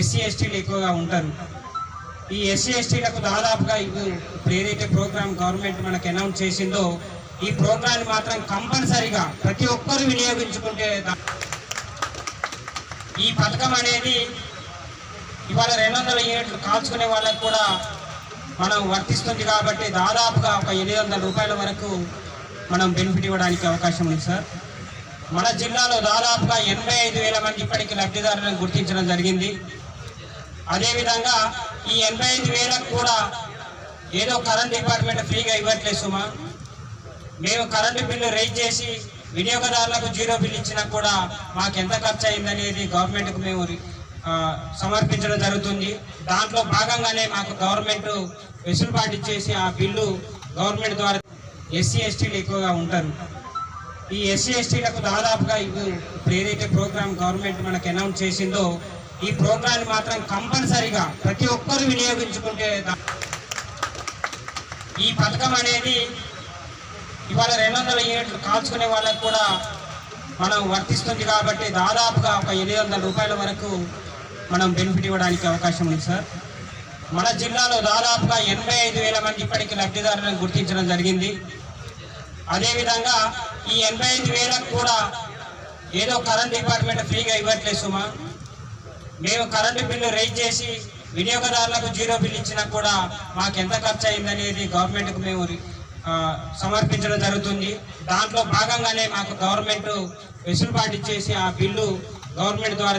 SC ఎస్టీలు ఎక్కువగా ఉంటారు. ఈ ఎస్సీ ఎస్టీలకు దాదాపుగా ఇప్పుడు ఏదైతే ప్రోగ్రామ్ గవర్నమెంట్ మనకు అనౌన్స్ చేసిందో ఈ ప్రోగ్రాన్ని మాత్రం కంపల్సరిగా ప్రతి ఒక్కరు వినియోగించుకుంటే ఈ పథకం అనేది ఇవాళ రెండు వందల యూనిట్లు కాల్చుకునే వాళ్ళకు కూడా మనం వర్తిస్తుంది కాబట్టి దాదాపుగా ఒక ఎనిమిది వందల రూపాయల వరకు మనం బెనిఫిట్ ఇవ్వడానికి అవకాశం ఉంది సార్. మన జిల్లాలో దాదాపుగా ఎనభై ఐదు వేల మంది ఇప్పటికీ లబ్ధిదారులను గుర్తించడం జరిగింది. అదేవిధంగా ఈ ఎనభై ఐదు వేలకు కూడా ఏదో కరెంట్ డిపార్ట్మెంట్ ఫ్రీగా ఇవ్వట్లేదు సుమా. మేము కరెంటు బిల్లు రైజ్ చేసి వినియోగదారులకు జీరో బిల్ ఇచ్చినా కూడా మాకు ఎంత ఖర్చు అయిందనేది గవర్నమెంట్కు మేము సమర్పించడం జరుగుతుంది. దాంట్లో భాగంగానే మాకు గవర్నమెంట్ వెసులుబాటు ఇచ్చేసి ఆ బిల్లు గవర్నమెంట్ ద్వారా ఎస్సీ ఎస్టీలు ఎక్కువగా ఉంటారు. ఈ ఎస్సీ ఎస్టీలకు దాదాపుగా ఇప్పుడు ఇప్పుడు ఏదైతే ప్రోగ్రామ్ గవర్నమెంట్ మనకు అనౌన్స్ చేసిందో ఈ ప్రోగ్రాన్ని మాత్రం కంపల్సరిగా ప్రతి ఒక్కరు వినియోగించుకుంటే ఈ పథకం అనేది ఇవాళ రెండు వందల యూనిట్లు కాల్చుకునే వాళ్ళకు కూడా మనం వర్తిస్తుంది కాబట్టి దాదాపుగా ఒక ఎనిమిది వందల రూపాయల వరకు మనం బెనిఫిట్ ఇవ్వడానికి అవకాశం ఉంది సార్ మన జిల్లాలో దాదాపుగా ఎనభై ఐదు వేల మంది ఇప్పటికీ లబ్ధిదారులను గుర్తించడం జరిగింది. అదేవిధంగా ఈ ఎనభై ఐదు వేలకు కూడా ఏదో కరెంట్ డిపార్ట్మెంట్ ఫ్రీగా ఇవ్వట్లేదు సుమా. మేము కరెంటు బిల్లు రైజ్ చేసి వినియోగదారులకు జీరో బిల్ ఇచ్చినా కూడా మాకు ఎంత ఖర్చు అయిందనేది గవర్నమెంట్కు మేము సమర్పించడం జరుగుతుంది. దాంట్లో భాగంగానే మాకు గవర్నమెంట్ వెసులుబాటు ఇచ్చేసి ఆ బిల్లు గవర్నమెంట్ ద్వారా